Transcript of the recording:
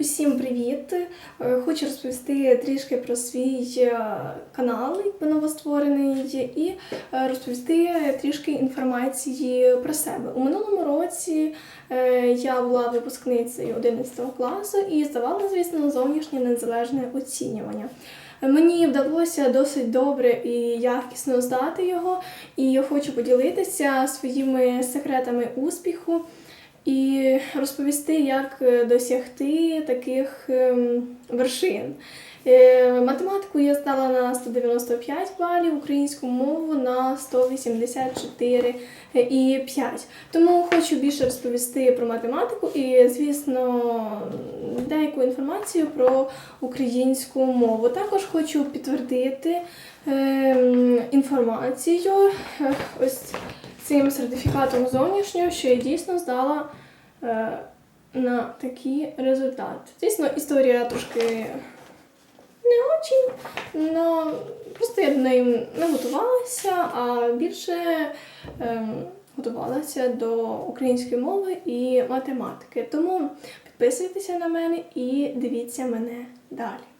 Усім привіт! Е, Хочу розповісти трішки про свій е, канал, якби новостворений, і е, розповісти трішки інформації про себе. У минулому році я була випускницею 11 класу і здавала, звісно, зовнішнє незалежне оцінювання. Мені вдалося досить добре і якісно здати його, і я хочу поділитися своїми секретами успіху і розповісти, як е, досягти таких ем, вершин. Е, Математику я здала на 195 балів, українську мову на 184 і 5. Тому хочу більше розповісти про математику і, звісно, деяку інформацію про українську мову. Також хочу підтвердити ем, інформацію е, ось цим сертифікатом зовнішнього, що я дійсно здала е, на такий результат. Звісно, історія трошки не очень, але просто я до неї не готувалася, а більше ем, готувалася до української мови і математики. Тому підписуйтеся на мене і дивіться мене далі.